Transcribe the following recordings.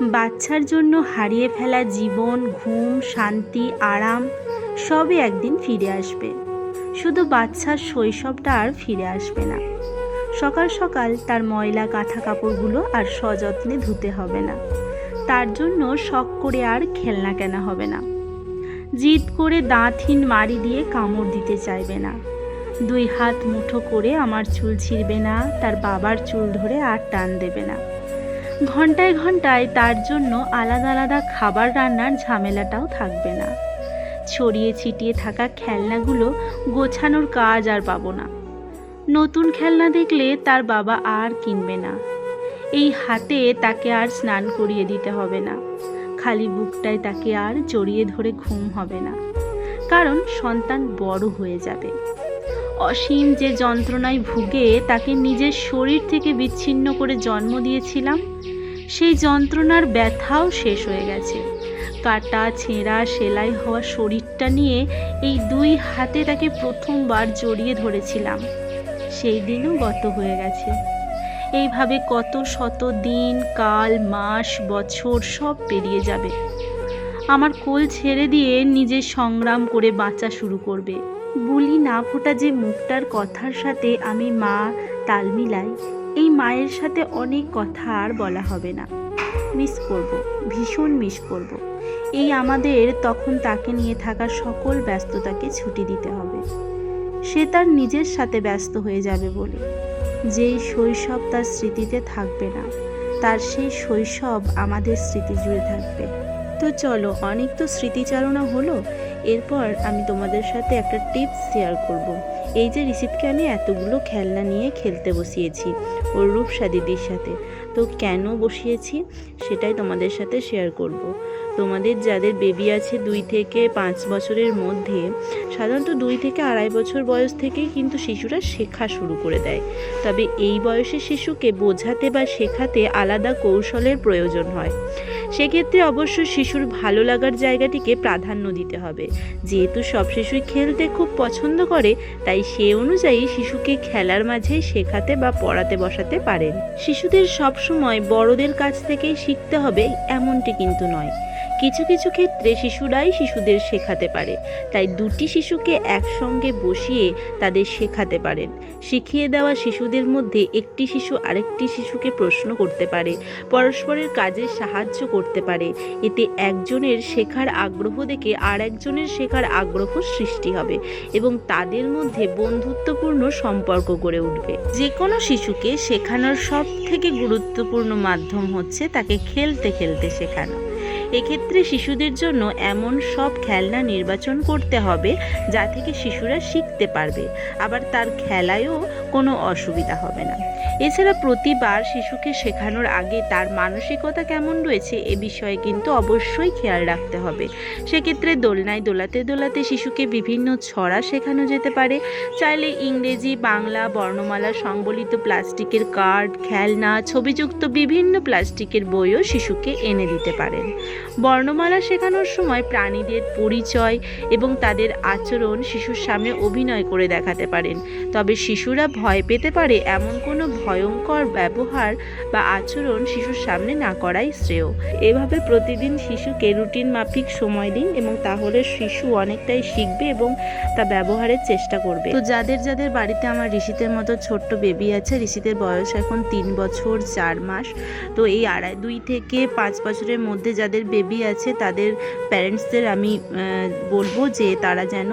বাচ্চার জন্য হারিয়ে ফেলা জীবন, ঘুম, শান্তি, আরাম, সবই একদিন ফিরে আসবে। শুধু বাচ্চার শৈশবটা আর ফিরে আসবে না। সকাল সকাল তার ময়লা কাঁথা কাপড়গুলো আর সযত্নে ধুতে হবে না। তার জন্য শখ করে আর খেলনা কেনা হবে না। জিদ করে দাঁতহীন মারি দিয়ে কামড় দিতে চাইবে না। দুই হাত মুঠো করে আমার চুল ছিঁড়বে না, তার বাবার চুল ধরে আর টান দেবে না। ঘন্টায় ঘন্টায় তার জন্য আলাদা আলাদা খাবার রান্নার ঝামেলাটাও থাকবে না। ছড়িয়ে ছিটিয়ে থাকা খেলনাগুলো গোছানোর কাজ আর পাবো না। নতুন খেলনা দেখলে তার বাবা আর কিনবে না। এই হাতে তাকে আর স্নান করিয়ে দিতে হবে না। খালি বুকটায় তাকে আর জড়িয়ে ধরে ঘুম হবে না। কারণ সন্তান বড় হয়ে যাবে। অসীম যে যন্ত্রণায় ভুগে তাকে নিজের শরীর থেকে বিচ্ছিন্ন করে জন্ম দিয়েছিলাম, সেই যন্ত্রণার ব্যথাও শেষ হয়ে গেছে। কাটা, ছেঁড়া, সেলাই হওয়া শরীরটা নিয়ে এই দুই হাতে তাকে প্রথমবার জড়িয়ে ধরেছিলাম। সেই দিনও গত হয়ে গেছে। এইভাবে কত শত দিন, কাল, মাস, বছর সব পেরিয়ে যাবে। আমার কোল ছেড়ে দিয়ে নিজে সংগ্রাম করে বাঁচা শুরু করবে। বুলি না ফোটা যে মুখটার কথার সাথে আমি মা তাল মিলাই, এই মায়ের সাথে অনেক কথা আর বলা হবে না। মিস করব, ভীষণ মিস করব। এই আমাদের তখন তাকে নিয়ে থাকা সকল ব্যস্ততাকে ছুটি দিতে হবে। সে তার নিজের সাথে ব্যস্ত হয়ে যাবে বলে। যেই শৈশব তার স্মৃতিতে থাকবে না, তার সেই শৈশব আমাদের স্মৃতি জুড়ে থাকবে। তো চলো, অনেক তো স্মৃতিচারণা হলো এরপর আমি তোমাদের সাথে একটা টিপস শেয়ার করব। এই যে রিসিপ্টকে আমি এতগুলো খেলনা নিয়ে খেলতে বসিয়েছি, ওর রূপসা দিদির সাথে তো কেন বসিয়েছি সেটাই তোমাদের সাথে শেয়ার করব। তোমাদের যাদের বেবি আছে দুই থেকে পাঁচ বছরের মধ্যে, সাধারণত দুই থেকে আড়াই বছর বয়স থেকেই কিন্তু শিশুরা শেখা শুরু করে দেয় তবে এই বয়সে শিশুকে বোঝাতে বা শেখাতে আলাদা কৌশলের প্রয়োজন হয় সেক্ষেত্রে অবশ্য শিশুর ভালো লাগার জায়গাটিকে প্রাধান্য দিতে হবে। যেহেতু সব শিশুই খেলতে খুব পছন্দ করে, তাই সে অনুযায়ী শিশুকে খেলার মাঝে শেখাতে বা পড়াতে বসাতে পারেন। শিশুদের সবসময় বড়দের কাছ থেকেই শিখতে হবে এমনটি কিন্তু নয়। কিছু কিছু ক্ষেত্রে শিশুরাই শিশুদের শেখাতে পারে। তাই দুটি শিশুকে একসঙ্গে বসিয়ে তাদের শেখাতে পারেন। শিখিয়ে দেওয়া শিশুদের মধ্যে একটি শিশু আরেকটি শিশুকে প্রশ্ন করতে পারে, পরস্পরের কাজে সাহায্য করতে পারে। এতে একজনের শেখার আগ্রহ দেখে আর একজনের শেখার আগ্রহ সৃষ্টি হবে এবং তাদের মধ্যে বন্ধুত্বপূর্ণ সম্পর্ক গড়ে উঠবে। যে কোনো শিশুকে শেখানোর সব থেকে গুরুত্বপূর্ণ মাধ্যম হচ্ছে তাকে খেলতে খেলতে শেখানো। এক্ষেত্রে শিশুদের জন্য এমন সব খেলনা নির্বাচন করতে হবে যা থেকে শিশুরা শিখতে পারবে। আবার তার খেলায়ও কোনো অসুবিধা হবে না। এছাড়া প্রতিবার শিশুকে শেখানোর আগে তার মানসিকতা কেমন রয়েছে এ বিষয়ে কিন্তু অবশ্যই খেয়াল রাখতে হবে। সেক্ষেত্রে দোলনায় দোলাতে দোলাতে শিশুকে বিভিন্ন ছড়া শেখানো যেতে পারে। চাইলে ইংরেজি, বাংলা, বর্ণমালা সংবলিত প্লাস্টিকের কার্ড, খেলনা, ছবিযুক্ত বিভিন্ন প্লাস্টিকের বইও শিশুকে এনে দিতে পারেন। বর্ণমালা শেখানোর সময় প্রাণীদের পরিচয় এবং তাদের আচরণ শিশুর সামনে অভিনয় করে দেখাতে পারেন। তবে শিশুরা ভয় পেতে পারে এমন কোনো ভয়ঙ্কর ব্যবহার বা আচরণ শিশুর সামনে না করাই শ্রেয়। এভাবে প্রতিদিন শিশুকে রুটিন মাফিক সময় দিন এবং তাহলে শিশু অনেকটাই শিখবে এবং তা ব্যবহারের চেষ্টা করবে। তো যাদের যাদের বাড়িতে আমার ঋষিতের মতো ছোট্ট বেবি আছে ঋষিতের বয়স এখন তিন বছর চার মাস, তো এই আড়াই, দুই থেকে পাঁচ বছরের মধ্যে যাদের বেবি আছে, তাদের প্যারেন্টসদের আমি বলব যে তারা যেন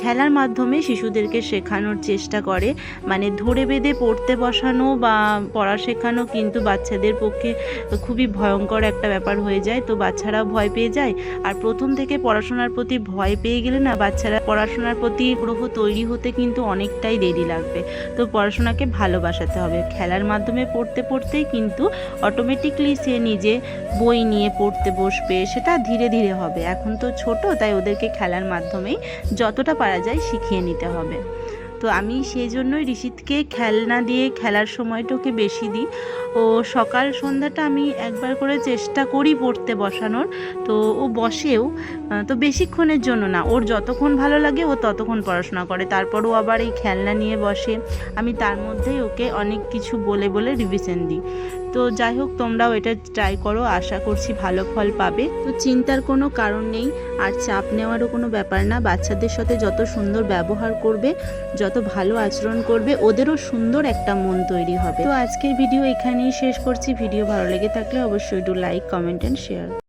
খেলার মাধ্যমে শিশুদেরকে শেখানোর চেষ্টা করে মানে ধরে বেঁধে পড়তে বসানো বা পড়া শেখানো কিন্তু বাচ্চাদের পক্ষে খুবই ভয়ঙ্কর একটা ব্যাপার হয়ে যায়। তো বাচ্চারাও ভয় পেয়ে যায়। আর প্রথম থেকে পড়াশোনার প্রতি ভয় পেয়ে গেলে না বাচ্চারা পড়াশোনার প্রতি গ্রহ তৈরি হতে কিন্তু অনেকটাই দেরি লাগবে। তো পড়াশোনাকে ভালোবাসাতে হবে। খেলার মাধ্যমে পড়তে পড়তেই কিন্তু অটোমেটিকলি সে নিজে বই নিয়ে পড়তে বসবে, সেটা ধীরে ধীরে হবে। এখন তো ছোট, তাই ওদেরকে খেলার মাধ্যমেই যতটা পারা যায় শিখিয়ে নিতে হবে। তো আমি সেই জন্যই ঋষিতকে খেলনা দিয়ে খেলার সময়টাকে বেশি দিই। ও সকাল সন্ধ্যাটা আমি একবার করে চেষ্টা করি পড়তে বসানোর। তো ও বসেও তো বেশিক্ষণের জন্য না। ওর যতক্ষণ ভালো লাগে ও ততক্ষণ পড়াশোনা করে। তারপরও আবার এই খেলনা নিয়ে বসে। আমি তার মধ্যেই ওকে অনেক কিছু বলে বলে রিভিশন দিই। তো যাই হোক, তোমরাও এটা ট্রাই করো, আশা করছি ভালো ফল পাবে। তো চিন্তার কোনো কারণ নেই, আর চাপ নেওয়ারও কোনো ব্যাপার না। বাচ্চাদের সাথে যত সুন্দর ব্যবহার করবে, যত ভালো আচরণ করবে, ওদেরও সুন্দর একটা মন তৈরি হবে। তো আজকের ভিডিও এখানেই শেষ করছি। ভিডিও ভালো লেগে থাকলে অবশ্যই একটু লাইক কমেন্ট অ্যান্ড শেয়ার